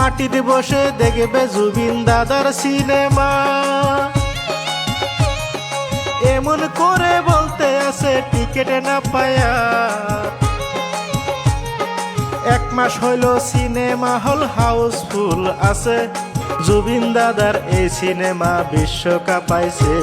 মাটিতে বসে দেখবে জুবিন দাদার সিনেমা। এমন করে বলতে আছে টিকেট না পায়া। এক মাস হইল সিনেমা হল হাউসফুল আছে। জুবিন দাদার এই সিনেমা বিশ্বকাপ পাইছে